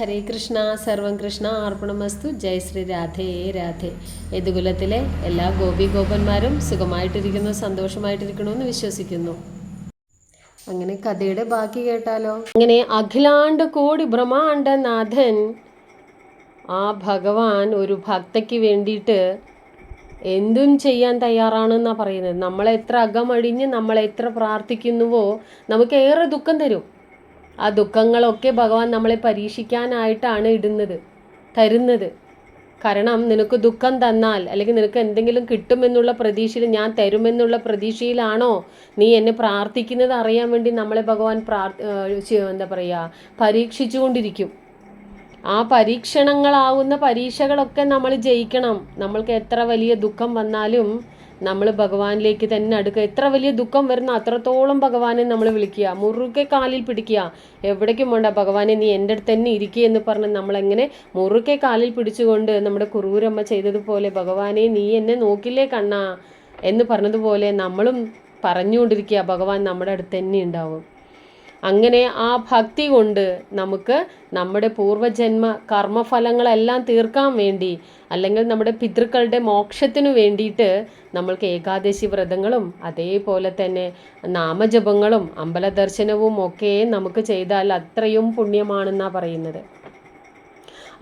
ഹരേ കൃഷ്ണ സർവം കൃഷ്ണ അർപ്പണമസ്തു. ജയ് ശ്രീ രാധേ രാധേ. യദുകുലത്തിലെ എല്ലാ ഗോപി ഗോപന്മാരും സുഖമായിട്ടിരിക്കുന്നു സന്തോഷമായിട്ടിരിക്കണമെന്ന് വിശ്വസിക്കുന്നു. അങ്ങനെ കഥയുടെ ബാക്കി കേട്ടാലോ? അങ്ങനെ അഖിലാണ്ട് കോടി ബ്രഹ്മാണ്ടനാഥൻ ആ ഭഗവാൻ ഒരു ഭക്തയ്ക്ക് വേണ്ടിയിട്ട് എന്തും ചെയ്യാൻ തയ്യാറാണെന്നാണ് പറയുന്നത്. നമ്മളെത്ര അകമഴിഞ്ഞ് നമ്മളെ എത്ര പ്രാർത്ഥിക്കുന്നുവോ നമുക്ക് ഏറെ ദുഃഖം തരും. ആ ദുഃഖങ്ങളൊക്കെ ഭഗവാൻ നമ്മളെ പരീക്ഷിക്കാനായിട്ടാണ് ഇടുന്നത് തരുന്നത്. കാരണം നിനക്ക് ദുഃഖം തന്നാൽ അല്ലെങ്കിൽ നിനക്ക് എന്തെങ്കിലും കിട്ടുമെന്നുള്ള പ്രതീക്ഷയിൽ ഞാൻ തരുമെന്നുള്ള പ്രതീക്ഷയിലാണോ നീ എന്നെ പ്രാർത്ഥിക്കുന്നത് അറിയാൻ വേണ്ടി നമ്മളെ ഭഗവാൻ എന്താ പറയുക പരീക്ഷിച്ചുകൊണ്ടിരിക്കും. ആ പരീക്ഷണങ്ങളാവുന്ന പരീക്ഷകളൊക്കെ നമ്മൾ ജയിക്കണം. നമ്മൾക്ക് എത്ര വലിയ ദുഃഖം വന്നാലും നമ്മൾ ഭഗവാനിലേക്ക് തന്നെ അടുക്കുക. എത്ര വലിയ ദുഃഖം വരുന്ന അത്രത്തോളം ഭഗവാനെ നമ്മൾ വിളിക്കുക. മുറുകെ കാലിൽ പിടിക്കുക. എവിടേക്കും വേണ്ട ഭഗവാനെ നീ എന്റെ അടുത്ത് തന്നെ ഇരിക്കുക എന്ന് പറഞ്ഞ് നമ്മളെങ്ങനെ മുറുകെ കാലിൽ പിടിച്ചുകൊണ്ട് നമ്മുടെ കുറൂരമ്മ ചെയ്തതുപോലെ ഭഗവാനെ നീ എന്നെ നോക്കില്ലേ കണ്ണാ? എന്ന് പറഞ്ഞതുപോലെ നമ്മളും പറഞ്ഞുകൊണ്ടിരിക്കുക. ഭഗവാൻ നമ്മുടെ അടുത്ത് തന്നെ ഉണ്ടാവും. അങ്ങനെ ആ ഭക്തി കൊണ്ട് നമുക്ക് നമ്മുടെ പൂർവജന്മ കർമ്മഫലങ്ങളെല്ലാം തീർക്കാൻ വേണ്ടി അല്ലെങ്കിൽ നമ്മുടെ പിതൃക്കളുടെ മോക്ഷത്തിനു വേണ്ടിയിട്ട് നമ്മൾക്ക് ഏകാദശി വ്രതങ്ങളും അതേപോലെ തന്നെ നാമജപങ്ങളും അമ്പലദർശനവും ഒക്കെ നമുക്ക് ചെയ്താൽ അത്രയും പുണ്യമാണെന്നാണ് പറയുന്നത്.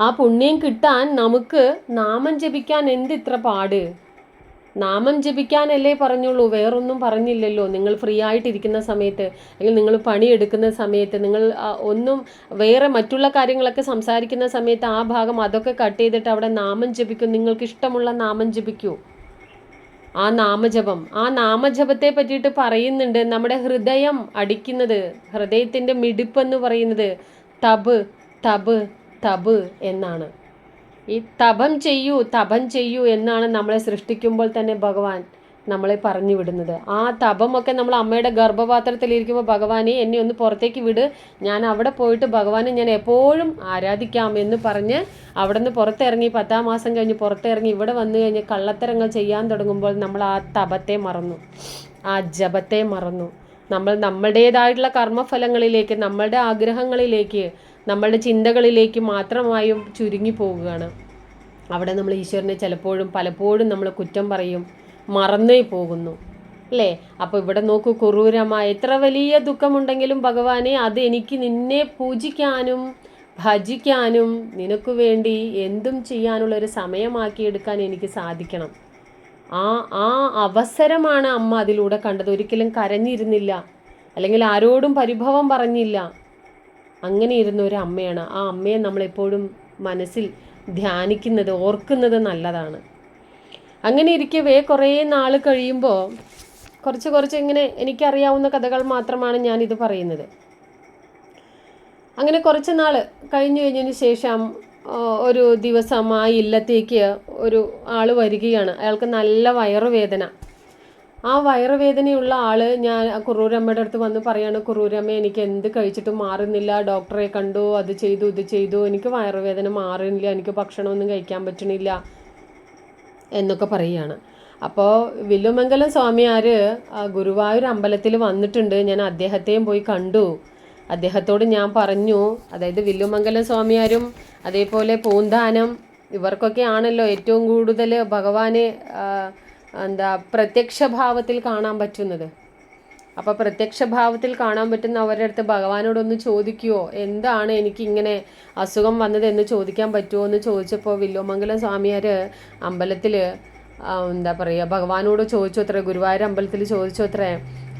ആ പുണ്യം കിട്ടാൻ നമുക്ക് നാമം ജപിക്കാൻ എന്തിത്ര പാട്? നാമം ജപിക്കാനല്ലേ പറഞ്ഞുള്ളൂ. വേറൊന്നും പറഞ്ഞില്ലല്ലോ. നിങ്ങൾ ഫ്രീ ആയിട്ടിരിക്കുന്ന സമയത്ത് അല്ലെങ്കിൽ നിങ്ങൾ പണിയെടുക്കുന്ന സമയത്ത് നിങ്ങൾ ഒന്നും വേറെ മറ്റുള്ള കാര്യങ്ങളൊക്കെ സംസാരിക്കുന്ന സമയത്ത് ആ ഭാഗം അതൊക്കെ കട്ട് ചെയ്തിട്ട് അവിടെ നാമം ജപിക്കും. നിങ്ങൾക്ക് ഇഷ്ടമുള്ള നാമം ജപിക്കൂ. ആ നാമജപം. ആ നാമജപത്തെ പറ്റിയിട്ട് പറയുന്നുണ്ട് നമ്മുടെ ഹൃദയം അടിക്കുന്നത്. ഹൃദയത്തിന്റെ മിടിപ്പ് എന്ന് പറയുന്നത് തബ് തബ് തബ് എന്നാണ്. ഈ തപം ചെയ്യൂ തപം ചെയ്യൂ എന്നാണ് നമ്മളെ സൃഷ്ടിക്കുമ്പോൾ തന്നെ ഭഗവാൻ നമ്മളെ പറഞ്ഞു വിടുന്നത്. ആ തപമൊക്കെ നമ്മൾ അമ്മയുടെ ഗർഭപാത്രത്തിലിരിക്കുമ്പോൾ ഭഗവാനെ എന്നെ ഒന്ന് പുറത്തേക്ക് വിട്. ഞാൻ അവിടെ പോയിട്ട് ഭഗവാനെ ഞാൻ എപ്പോഴും ആരാധിക്കാം എന്ന് പറഞ്ഞ് അവിടെ നിന്ന് പുറത്തിറങ്ങി പത്താം മാസം കഴിഞ്ഞ് പുറത്തിറങ്ങി ഇവിടെ വന്നു കഴിഞ്ഞ് കള്ളത്തരങ്ങൾ ചെയ്യാൻ തുടങ്ങുമ്പോൾ നമ്മൾ ആ തപത്തെ മറന്നു. ആ ജപത്തെ മറന്നു. നമ്മൾ നമ്മുടേതായിട്ടുള്ള കർമ്മഫലങ്ങളിലേക്ക് നമ്മളുടെ ആഗ്രഹങ്ങളിലേക്ക് നമ്മളുടെ ചിന്തകളിലേക്ക് മാത്രമായും ചുരുങ്ങി പോവുകയാണ്. അവിടെ നമ്മൾ ഈശ്വരനെ ചിലപ്പോഴും പലപ്പോഴും നമ്മൾ കുറ്റം പറയും മറന്നേ പോകുന്നു അല്ലേ? അപ്പോൾ ഇവിടെ നോക്കൂ കുറൂരമ്മ എത്ര വലിയ ദുഃഖമുണ്ടെങ്കിലും ഭഗവാനെ അത് എനിക്ക് നിന്നെ പൂജിക്കാനും ഭജിക്കാനും നിനക്ക് വേണ്ടി എന്തും ചെയ്യാനുള്ള ഒരു സമയമാക്കിയെടുക്കാൻ എനിക്ക് സാധിക്കണം. ആ ആ അവസരമാണ് അമ്മ അതിലൂടെ കണ്ടത്. ഒരിക്കലും കരഞ്ഞിരുന്നില്ല. അല്ലെങ്കിൽ ആരോടും പരിഭവം പറഞ്ഞില്ല. അങ്ങനെ ഇരുന്ന ഒരു അമ്മയാണ്. ആ അമ്മയെ നമ്മളെപ്പോഴും മനസ്സിൽ ധ്യാനിക്കുന്നത് ഓർക്കുന്നത് നല്ലതാണ്. അങ്ങനെ ഇരിക്കവേ കുറേ നാൾ കഴിയുമ്പോൾ കുറച്ച് കുറച്ച് ഇങ്ങനെ എനിക്കറിയാവുന്ന കഥകൾ മാത്രമാണ് ഞാനിത് പറയുന്നത്. അങ്ങനെ കുറച്ച് നാൾ കഴിഞ്ഞു കഴിഞ്ഞതിന് ശേഷം ഒരു ദിവസം ആ ഇല്ലത്തേക്ക് ഒരു ആൾ വരികയാണ്. അയാൾക്ക് നല്ല വയറുവേദന. ആ വയറുവേദനയുള്ള ആൾ ഞാൻ കുറൂരമ്മയുടെ അടുത്ത് വന്ന് പറയാണ് കുറൂരമ്മ എനിക്ക് എന്ത് കഴിച്ചിട്ടും മാറുന്നില്ല. ഡോക്ടറെ കണ്ടു അത് ചെയ്തു ഇത് ചെയ്തു. എനിക്ക് വയറുവേദന മാറുന്നില്ല. എനിക്ക് ഭക്ഷണമൊന്നും കഴിക്കാൻ പറ്റണില്ല. എന്നൊക്കെ പറയുകയാണ് അപ്പോൾ വില്ലുമംഗലം സ്വാമിയാർ ഗുരുവായൂർ അമ്പലത്തിൽ വന്നിട്ടുണ്ട്. ഞാൻ അദ്ദേഹത്തെയും പോയി കണ്ടു. അദ്ദേഹത്തോട് ഞാൻ പറഞ്ഞു അതായത് വില്ലുമംഗലം സ്വാമിയാരും അതേപോലെ പൂന്താനം ഇവർക്കൊക്കെ ആണല്ലോ ഏറ്റവും കൂടുതൽ ഭഗവാനെ എന്താ പ്രത്യക്ഷ ഭാവത്തിൽ കാണാൻ പറ്റുന്നത്. അപ്പോൾ പ്രത്യക്ഷ ഭാവത്തിൽ കാണാൻ പറ്റുന്ന അവരുടെ അടുത്ത് ഭഗവാനോടൊന്ന് ചോദിക്കുവോ? എന്താണ് എനിക്ക് ഇങ്ങനെ അസുഖം വന്നത് എന്ന് ചോദിക്കാൻ പറ്റുമോ എന്ന് ചോദിച്ചപ്പോൾ വില്ലോമംഗലം സ്വാമിയാർ അമ്പലത്തിൽ എന്താ പറയുക ഭഗവാനോട് ചോദിച്ചു അത്രേ ഗുരുവായൂർ അമ്പലത്തിൽ ചോദിച്ചു അത്രേ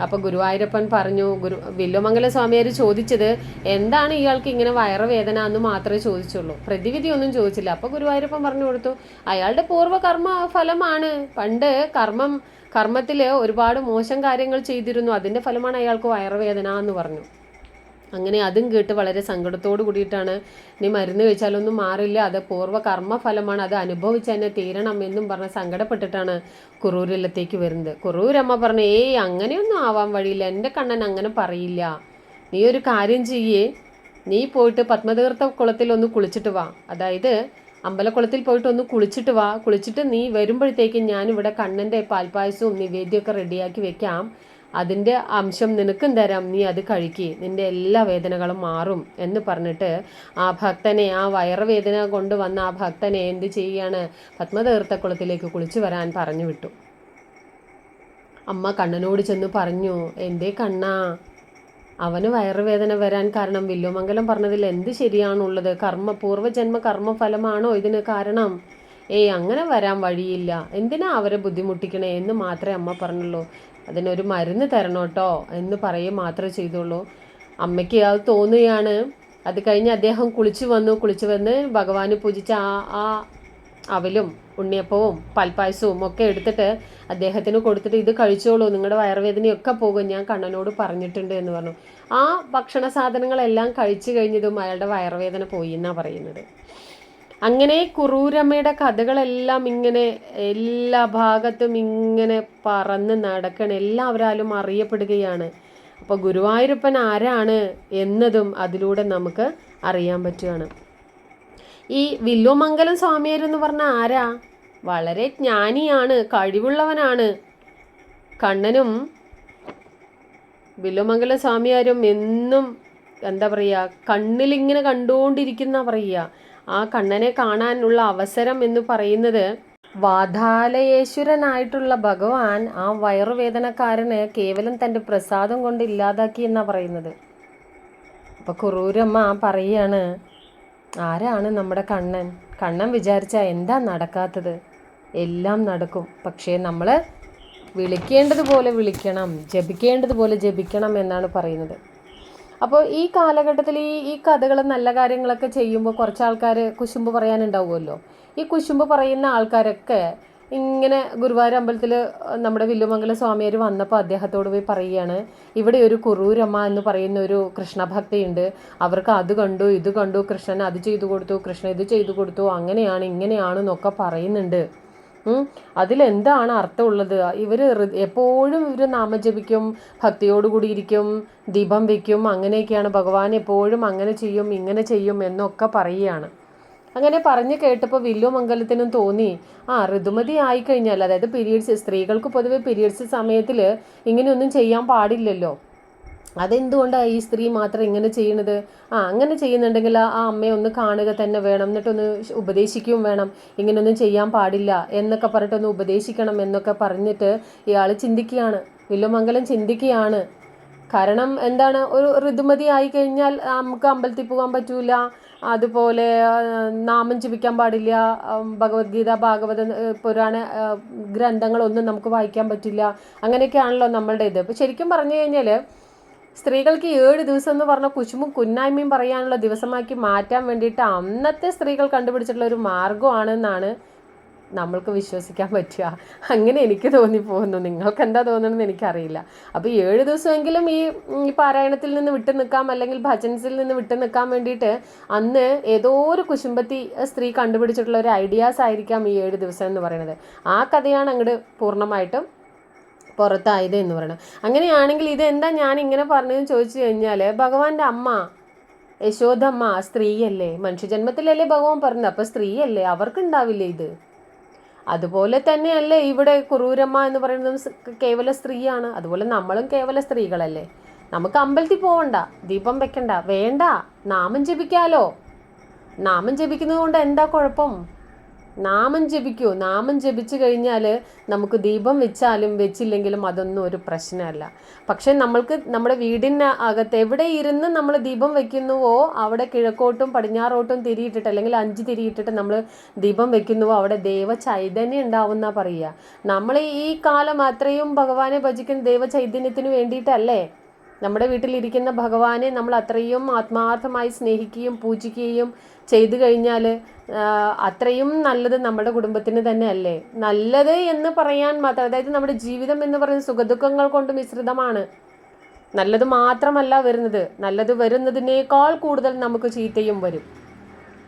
അപ്പോൾ ഗുരുവായൂരപ്പൻ പറഞ്ഞു ഗുരു വില്ലുമംഗല സ്വാമിയാർ ചോദിച്ചത് എന്താണ് ഇയാൾക്ക് ഇങ്ങനെ വയറുവേദന എന്ന് മാത്രമേ ചോദിച്ചുള്ളൂ. പ്രതിവിധി ഒന്നും ചോദിച്ചില്ല. അപ്പോൾ ഗുരുവായൂരപ്പൻ പറഞ്ഞു കൊടുത്തു അയാളുടെ പൂർവകർമ്മ ഫലമാണ്. പണ്ട് കർമ്മം കർമ്മത്തിൽ ഒരുപാട് മോശം കാര്യങ്ങൾ ചെയ്തിരുന്നു. അതിന്റെ ഫലമാണ് അയാൾക്ക് വയറുവേദന എന്ന് പറഞ്ഞു. അങ്ങനെ അതും കേട്ട് വളരെ സങ്കടത്തോട് കൂടിയിട്ടാണ് നീ മരുന്ന് കഴിച്ചാലൊന്നും മാറില്ല. അത് പൂർവ കർമ്മഫലമാണ്. അത് അനുഭവിച്ച് തന്നെ തീരണം എന്നും പറഞ്ഞ് സങ്കടപ്പെട്ടിട്ടാണ് കുറൂരിലത്തേക്ക് വരുന്നത്. കുറൂരമ്മ പറഞ്ഞു ഏയ് അങ്ങനെയൊന്നും ആവാൻ വഴിയില്ല. എന്റെ കണ്ണൻ അങ്ങനെ പറയില്ല. നീ ഒരു കാര്യം ചെയ്യേ. നീ പോയിട്ട് പത്മതീർത്ഥ കുളത്തിൽ ഒന്ന് കുളിച്ചിട്ട് വാ. അതായത് അമ്പലക്കുളത്തിൽ പോയിട്ട് ഒന്ന് കുളിച്ചിട്ട് വാ. കുളിച്ചിട്ട് നീ വരുമ്പോഴത്തേക്കും ഞാനിവിടെ കണ്ണന്റെ പാൽപ്പായസവും നിവേദ്യമൊക്കെ റെഡിയാക്കി വെക്കാം. അതിന്റെ അംശം നിനക്കും തരാം. നീ അത് കഴിക്കുക നിന്റെ എല്ലാ വേദനകളും മാറും എന്ന് പറഞ്ഞിട്ട് ആ ഭക്തനെ ആ വയറുവേദന കൊണ്ടുവന്ന ആ ഭക്തനെ എന്ത് ചെയ്യുകയാണ് പത്മതീർത്ഥക്കുളത്തിലേക്ക് കുളിച്ചു വരാൻ പറഞ്ഞു വിട്ടു. അമ്മ കണ്ണനോട് ചെന്ന് പറഞ്ഞു എന്റെ കണ്ണാ? അവന് വയറുവേദന വരാൻ കാരണം വില്ലുമംഗലം പറഞ്ഞതിൽ എന്ത് ശരിയാണുള്ളത്? കർമ്മ പൂർവജന്മ കർമ്മഫലമാണോ ഇതിന് കാരണം? ഏയ് അങ്ങനെ വരാൻ വഴിയില്ല. എന്തിനാ അവരെ ബുദ്ധിമുട്ടിക്കണേ? എന്ന് മാത്രമേ അമ്മ പറഞ്ഞുള്ളൂ. അതിനൊരു മരുന്ന് തരണം കേട്ടോ എന്ന് പറയുക മാത്രമേ ചെയ്തുള്ളൂ. അമ്മയ്ക്ക് അത് തോന്നുകയാണ്. അത് കഴിഞ്ഞ് അദ്ദേഹം കുളിച്ചു വന്നു. കുളിച്ചു വന്ന് ഭഗവാന് പൂജിച്ച ആ ആ അവലും ഉണ്ണിയപ്പവും പാൽപ്പായസവും ഒക്കെ എടുത്തിട്ട് അദ്ദേഹത്തിന് കൊടുത്തിട്ട് ഇത് കഴിച്ചോളൂ നിങ്ങളുടെ വയറുവേദനയൊക്കെ പോകും ഞാൻ കണ്ണനോട് പറഞ്ഞിട്ടുണ്ട് എന്ന് പറഞ്ഞു. ആ ഭക്ഷണ സാധനങ്ങളെല്ലാം കഴിച്ചു കഴിഞ്ഞതും അയാളുടെ വയറുവേദന പോയി എന്നാണ് പറയുന്നത്. അങ്ങനെ കുറൂരമ്മയുടെ കഥകളെല്ലാം ഇങ്ങനെ എല്ലാ ഭാഗത്തും ഇങ്ങനെ പറന്ന് നടക്കണം എല്ലാവരാലും അറിയപ്പെടുകയാണ്. അപ്പോൾ ഗുരുവായൂരപ്പൻ ആരാണ് എന്നതും അതിലൂടെ നമുക്ക് അറിയാൻ പറ്റുകയാണ് ഈ വില്ലുമംഗലം സ്വാമിയാരെന്ന് പറഞ്ഞ ആരാ? വളരെ ജ്ഞാനിയാണ് കഴിവുള്ളവനാണ്. കണ്ണനും വില്ലുമംഗലം സ്വാമിയാരും എന്നും എന്താ പറയുക കണ്ണിലിങ്ങനെ കണ്ടുകൊണ്ടിരിക്കുന്ന പറയുക. ആ കണ്ണനെ കാണാനുള്ള അവസരം എന്ന് പറയുന്നത് വാതാലയേശ്വരനായിട്ടുള്ള ഭഗവാൻ ആ വയറുവേദനക്കാരന് കേവലം തന്റെ പ്രസാദം കൊണ്ട് ഇല്ലാതാക്കി എന്നാ പറയുന്നത്. അപ്പൊ കുറൂരമ്മ പറയാണ് ആരാണ് നമ്മുടെ കണ്ണൻ? കണ്ണൻ വിചാരിച്ചാൽ എന്താ നടക്കാത്തത്? എല്ലാം നടക്കും. പക്ഷേ നമ്മൾ വിളിക്കേണ്ടതുപോലെ വിളിക്കണം ജപിക്കേണ്ടതുപോലെ ജപിക്കണം എന്നാണ് പറയുന്നത്. അപ്പോൾ ഈ കാലഘട്ടത്തിൽ ഈ ഈ കഥകൾ നല്ല കാര്യങ്ങളൊക്കെ ചെയ്യുമ്പോൾ കുറച്ച് ആൾക്കാർ കുശുമ്പ് പറയാനുണ്ടാവുമല്ലോ? ഈ കുശുമ്പ് പറയുന്ന ആൾക്കാരൊക്കെ ഇങ്ങനെ ഗുരുവായൂർ അമ്പലത്തിൽ നമ്മുടെ വില്ലുമംഗല സ്വാമിയർ വന്നപ്പോൾ അദ്ദേഹത്തോട് പോയി പറയുകയാണ് ഇവിടെ ഒരു കുറൂരമ്മ എന്ന് പറയുന്ന ഒരു കൃഷ്ണഭക്തിയുണ്ട്. അവർക്ക് അത് കണ്ടു ഇത് കണ്ടു കൃഷ്ണൻ അത് ചെയ്തു കൊടുത്തു കൃഷ്ണൻ ഇത് ചെയ്തു കൊടുത്തു അങ്ങനെയാണ് ഇങ്ങനെയാണ് എന്നൊക്കെ പറയുന്നുണ്ട്. അതിലെന്താണ് അർത്ഥമുള്ളത്? ഇവർ എപ്പോഴും ഇവർ നാമജപിക്കും ഭക്തിയോടുകൂടി ഇരിക്കും ദീപം വയ്ക്കും അങ്ങനെയൊക്കെയാണ്. ഭഗവാൻ എപ്പോഴും അങ്ങനെ ചെയ്യും ഇങ്ങനെ ചെയ്യും എന്നൊക്കെ പറയുകയാണ്. അങ്ങനെ പറഞ്ഞു കേട്ടപ്പോൾ വില്ലുമംഗലത്തിനും തോന്നി ആ ഋതുമതി ആയിക്കഴിഞ്ഞാൽ അതായത് പീരീഡ്സ് സ്ത്രീകൾക്ക് പൊതുവെ പീരീഡ്സ് സമയത്തിൽ ഇങ്ങനെയൊന്നും ചെയ്യാൻ പാടില്ലല്ലോ. അതെന്തുകൊണ്ടാണ് ഈ സ്ത്രീ മാത്രം ഇങ്ങനെ ചെയ്യണത്? ആ അങ്ങനെ ചെയ്യുന്നുണ്ടെങ്കിൽ ആ അമ്മയെ ഒന്ന് കാണുക തന്നെ വേണം. എന്നിട്ടൊന്ന് ഉപദേശിക്കുകയും വേണം. ഇങ്ങനെയൊന്നും ചെയ്യാൻ പാടില്ല എന്നൊക്കെ പറഞ്ഞിട്ടൊന്ന് ഉപദേശിക്കണം എന്നൊക്കെ പറഞ്ഞിട്ട് ഇയാൾ ചിന്തിക്കുകയാണ്. വില്ലുമംഗലം ചിന്തിക്കുകയാണ്. കാരണം എന്താണ്? ഒരു ഋതുമതി ആയി കഴിഞ്ഞാൽ നമുക്ക് അമ്പലത്തിൽ പോകാൻ പറ്റൂല. അതുപോലെ നാമം ജപിക്കാൻ പാടില്ല. ഭഗവത്ഗീത ഭാഗവത പുരാണ ഗ്രന്ഥങ്ങളൊന്നും നമുക്ക് വായിക്കാൻ പറ്റില്ല. അങ്ങനെയൊക്കെയാണല്ലോ നമ്മളുടെ ഇത് അപ്പോൾ ശരിക്കും പറഞ്ഞു കഴിഞ്ഞാൽ സ്ത്രീകൾക്ക് ഏഴ് ദിവസം എന്ന് പറഞ്ഞ കുശുമും കുന്നായ്മയും പറയാനുള്ള ദിവസമാക്കി മാറ്റാൻ വേണ്ടിയിട്ട് അന്നത്തെ സ്ത്രീകൾ കണ്ടുപിടിച്ചിട്ടുള്ള ഒരു മാർഗമാണെന്നാണ് നമ്മൾക്ക് വിശ്വസിക്കാൻ പറ്റുക. അങ്ങനെ എനിക്ക് തോന്നിപ്പോകുന്നു. നിങ്ങൾക്ക് എന്താ തോന്നണമെന്ന് എനിക്കറിയില്ല. അപ്പോൾ ഏഴ് ദിവസമെങ്കിലും ഈ ഈ പാരായണത്തിൽ നിന്ന് വിട്ടു നിൽക്കാം അല്ലെങ്കിൽ ഭജൻസിൽ നിന്ന് വിട്ടു നിൽക്കാൻ വേണ്ടിയിട്ട് അന്ന് ഏതോ ഒരു കുശുമ്പത്തി സ്ത്രീ കണ്ടുപിടിച്ചിട്ടുള്ള ഒരു ഐഡിയാസ് ആയിരിക്കാം ഈ ഏഴ് ദിവസം എന്ന് പറയുന്നത്. ആ കഥയാണ് അങ്ങോട്ട് പൂർണമായിട്ടും പുറത്തായത് എന്ന് പറയണം. അങ്ങനെയാണെങ്കിൽ ഇത് എന്താ ഞാൻ ഇങ്ങനെ പറഞ്ഞതെന്ന് ചോദിച്ചു കഴിഞ്ഞാൽ ഭഗവാന്റെ അമ്മ യശോദമ്മ സ്ത്രീയല്ലേ? മനുഷ്യജന്മത്തിലല്ലേ ഭഗവാൻ പറഞ്ഞത്? അപ്പൊ സ്ത്രീയല്ലേ? അവർക്കുണ്ടാവില്ലേ ഇത്? അതുപോലെ തന്നെയല്ലേ ഇവിടെ കുറൂരമ്മ എന്ന് പറയുന്നത് കേവല സ്ത്രീയാണ്. അതുപോലെ നമ്മളും കേവല സ്ത്രീകളല്ലേ? നമുക്ക് അമ്പലത്തിൽ പോവണ്ട ദീപം വെക്കണ്ട വേണ്ട നാമം ജപിക്കാലോ. നാമം ജപിക്കുന്നത് കൊണ്ട് എന്താ കുഴപ്പം? നാമം ജപിക്കൂ. നാമം ജപിച്ചു കഴിഞ്ഞാൽ നമുക്ക് ദീപം വെച്ചാലും വെച്ചില്ലെങ്കിലും അതൊന്നും ഒരു പ്രശ്നമല്ല. പക്ഷേ നമ്മൾക്ക് നമ്മുടെ വീടിന് അകത്ത് എവിടെ ഇരുന്ന് നമ്മൾ ദീപം വെക്കുന്നുവോ അവിടെ കിഴക്കോട്ടും പടിഞ്ഞാറോട്ടും തിരിയിട്ടിട്ട് അല്ലെങ്കിൽ അഞ്ച് തിരിയിട്ടിട്ട് നമ്മൾ ദീപം വെക്കുന്നുവോ അവിടെ ദൈവ ചൈതന്യം ഉണ്ടാവുന്ന പറയുക. നമ്മൾ ഈ കാലം അത്രയും ഭഗവാനെ ഭജിക്കുന്ന ദൈവ ചൈതന്യത്തിന് വേണ്ടിയിട്ടല്ലേ? നമ്മുടെ വീട്ടിലിരിക്കുന്ന ഭഗവാനെ നമ്മൾ അത്രയും ആത്മാർത്ഥമായി സ്നേഹിക്കുകയും പൂജിക്കുകയും ചെയ്തു കഴിഞ്ഞാൽ അത്രയും നല്ലത് നമ്മുടെ കുടുംബത്തിന് തന്നെ അല്ലേ? നല്ലത് എന്ന് പറയാൻ മാത്രം അതായത് നമ്മുടെ ജീവിതം എന്ന് പറയുന്നത് സുഖദുഃഖങ്ങൾ കൊണ്ട് മിശ്രിതമാണ്. നല്ലത് മാത്രമല്ല വരുന്നത്. നല്ലത് വരുന്നതിനേക്കാൾ കൂടുതൽ നമുക്ക് ചീത്തയും വരും.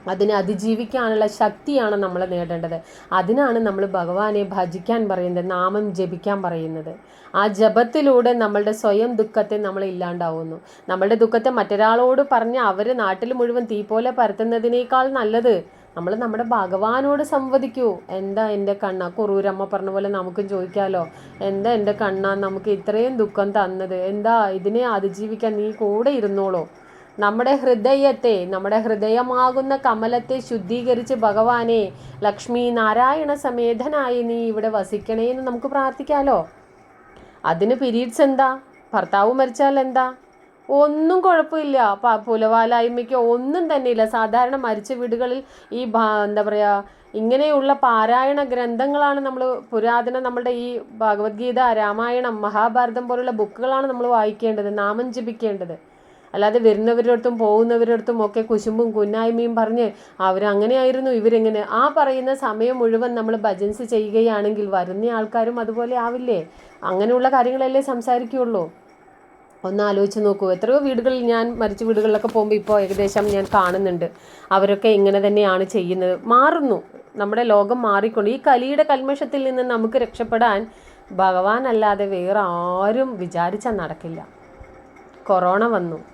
അതിനെ അതിജീവിക്കാനുള്ള ശക്തിയാണ് നമ്മൾ നേടേണ്ടത്. അതിനാണ് നമ്മൾ ഭഗവാനെ ഭജിക്കാൻ പറയുന്നത് നാമം ജപിക്കാൻ പറയുന്നത്. ആ ജപത്തിലൂടെ നമ്മളുടെ സ്വയം ദുഃഖത്തെ നമ്മൾ ഇല്ലാണ്ടാവുന്നു. നമ്മളുടെ ദുഃഖത്തെ മറ്റൊരാളോട് പറഞ്ഞ് അവർ നാട്ടിൽ മുഴുവൻ തീ പോലെ പരത്തുന്നതിനേക്കാൾ നല്ലത് നമ്മൾ നമ്മുടെ ഭഗവാനോട് സംവദിക്കൂ. എന്താ എന്റെ കണ്ണ? കുറൂരമ്മ പറഞ്ഞ പോലെ നമുക്കും ചോദിക്കാമല്ലോ എന്താ എന്റെ കണ്ണ? നമുക്ക് ഇത്രയും ദുഃഖം തന്നത്. എന്താ? ഇതിനെ അതിജീവിക്കാൻ നീ കൂടെ ഇരുന്നോളൂ. നമ്മുടെ ഹൃദയത്തെ നമ്മുടെ ഹൃദയമാകുന്ന കമലത്തെ ശുദ്ധീകരിച്ച് ഭഗവാനെ ലക്ഷ്മി നാരായണ സമേതനായി നീ ഇവിടെ വസിക്കണേ എന്ന് നമുക്ക് പ്രാർത്ഥിക്കാലോ? അതിന് പീരീഡ്സ് എന്താ? ഭർത്താവ് മരിച്ചാൽ എന്താ? ഒന്നും കുഴപ്പമില്ല. പുലവാലായ്മയ്ക്ക് ഒന്നും തന്നെ ഇല്ല സാധാരണ മരിച്ച വീടുകളിൽ ഈ എന്താ പറയുക ഇങ്ങനെയുള്ള പാരായണ ഗ്രന്ഥങ്ങളാണ് നമ്മൾ പുരാതന നമ്മുടെ ഈ ഭഗവത്ഗീത രാമായണം മഹാഭാരതം പോലുള്ള ബുക്കുകളാണ് നമ്മൾ വായിക്കേണ്ടത് നാമം ജപിക്കേണ്ടത്. അല്ലാതെ വരുന്നവരുടെ അടുത്തും പോകുന്നവരുടെ അടുത്തും ഒക്കെ കുശുമ്പും കുന്നായ്മയും പറഞ്ഞ് അവരങ്ങനെയായിരുന്നു ഇവരെങ്ങനെ? ആ പറയുന്ന സമയം മുഴുവൻ നമ്മൾ ഭജൻസ് ചെയ്യുകയാണെങ്കിൽ വരുന്ന ആൾക്കാരും അതുപോലെ ആവില്ലേ? അങ്ങനെയുള്ള കാര്യങ്ങളല്ലേ സംസാരിക്കുകയുള്ളൂ. ഒന്ന് ആലോചിച്ച് നോക്കൂ. എത്രയോ വീടുകളിൽ ഞാൻ മരിച്ച വീടുകളിലൊക്കെ പോകുമ്പോൾ ഇപ്പോൾ ഏകദേശം ഞാൻ കാണുന്നുണ്ട്. അവരൊക്കെ ഇങ്ങനെ തന്നെയാണ് ചെയ്യുന്നത്. മാറുന്നു. നമ്മുടെ ലോകം മാറിക്കൊണ്ട് ഈ കലിയുടെ കൽമഷത്തിൽ നിന്ന് നമുക്ക് രക്ഷപ്പെടാൻ ഭഗവാൻ അല്ലാതെ വേറെ ആരും വിചാരിച്ചാൽ നടക്കില്ല. കൊറോണ വന്നു.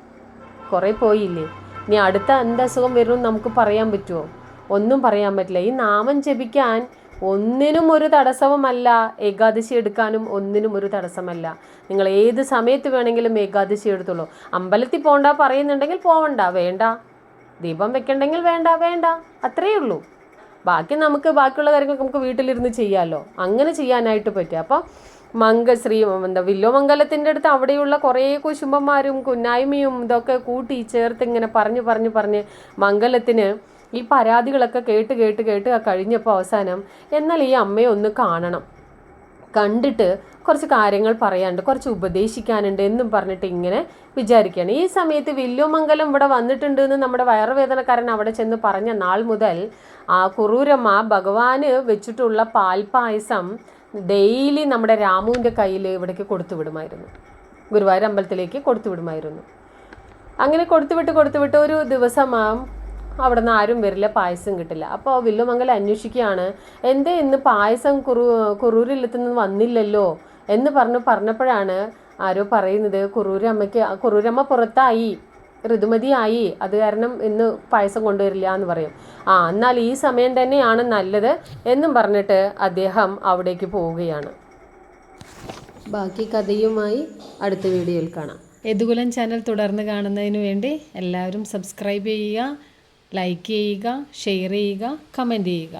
കുറേ പോയില്ലേ? ഇനി അടുത്ത എന്തസുഖം വരും നമുക്ക് പറയാൻ പറ്റുമോ ഒന്നും പറയാൻ പറ്റില്ല. ഈ നാമം ജപിക്കാൻ ഒന്നിനും ഒരു തടസ്സവുമല്ല. ഏകാദശി എടുക്കാനും ഒന്നിനും ഒരു തടസ്സമല്ല. നിങ്ങൾ ഏത് സമയത്ത് വേണമെങ്കിലും ഏകാദശി എടുത്തുള്ളൂ അമ്പലത്തിൽ പോകണ്ട പറയുന്നുണ്ടെങ്കിൽ പോവണ്ട. വേണ്ട. ദീപം വെക്കണ്ടെങ്കിൽ വേണ്ട. വേണ്ട. അത്രയേ ഉള്ളൂ. ബാക്കി നമുക്ക് ബാക്കിയുള്ള കാര്യങ്ങൾ നമുക്ക് വീട്ടിലിരുന്ന് ചെയ്യാമല്ലോ അങ്ങനെ ചെയ്യാനായിട്ട് പറ്റും. അപ്പം മംഗ ശ്രീ എന്താ വില്ലോമംഗലത്തിന്റെ അടുത്ത് അവിടെയുള്ള കുറേ കുശുംബന്മാരും കുന്നായ്മയും ഇതൊക്കെ കൂട്ടി ചേർത്ത് ഇങ്ങനെ പറഞ്ഞു പറഞ്ഞു പറഞ്ഞ് മംഗലത്തിന് ഈ പരാതികളൊക്കെ കേട്ട് കേട്ട് കേട്ട് കഴിഞ്ഞപ്പോൾ അവസാനം എന്നാൽ ഈ അമ്മയെ ഒന്ന് കാണണം. കണ്ടിട്ട് കുറച്ച് കാര്യങ്ങൾ പറയാനുണ്ട് കുറച്ച് ഉപദേശിക്കാനുണ്ട് എന്നും പറഞ്ഞിട്ട് ഇങ്ങനെ വിചാരിക്കുകയാണ്. ഈ സമയത്ത് വില്ലുമംഗലം ഇവിടെ വന്നിട്ടുണ്ട് എന്ന് നമ്മുടെ വയറുവേദനക്കാരൻ അവിടെ ചെന്ന് പറഞ്ഞ നാൾ മുതൽ ആ കുറൂരമ്മ ഭഗവാന് വെച്ചിട്ടുള്ള പാൽപ്പായസം ഡെയിലി നമ്മുടെ രാമുവിന്റെ കയ്യിൽ ഇവിടേക്ക് കൊടുത്തു വിടുമായിരുന്നു. ഗുരുവായൂർ അമ്പലത്തിലേക്ക് കൊടുത്തു വിടുമായിരുന്നു. അങ്ങനെ കൊടുത്തുവിട്ട് കൊടുത്തുവിട്ട് ഒരു ദിവസം അവിടെ നിന്ന് ആരും വരില്ല പായസം കിട്ടില്ല. അപ്പോൾ വില്ലുമംഗലം അന്വേഷിക്കുകയാണ് എന്തേ ഇന്ന് പായസം കുറു കുറൂരിലെത്തുന്നത് വന്നില്ലല്ലോ? എന്ന് പറഞ്ഞു പറഞ്ഞപ്പോഴാണ് ആരോ പറയുന്നത് കുറൂരമ്മയ്ക്ക് കുറൂരമ്മ പുറത്തായി. ഋതുമതിയായി. അത് കാരണം ഇന്ന് പായസം കൊണ്ടുവരില്ല എന്ന് പറയും. ആ എന്നാൽ ഈ സമയം തന്നെയാണ് നല്ലത് എന്നും പറഞ്ഞിട്ട് അദ്ദേഹം അവിടേക്ക് പോവുകയാണ്. ബാക്കി കഥയുമായി അടുത്ത വീഡിയോയിൽ കാണാം. യദുകുലം ചാനൽ തുടർന്ന് കാണുന്നതിന് വേണ്ടി എല്ലാവരും സബ്സ്ക്രൈബ് ചെയ്യുക ലൈക്ക് ചെയ്യുക ഷെയർ ചെയ്യുക കമന്റ് ചെയ്യുക.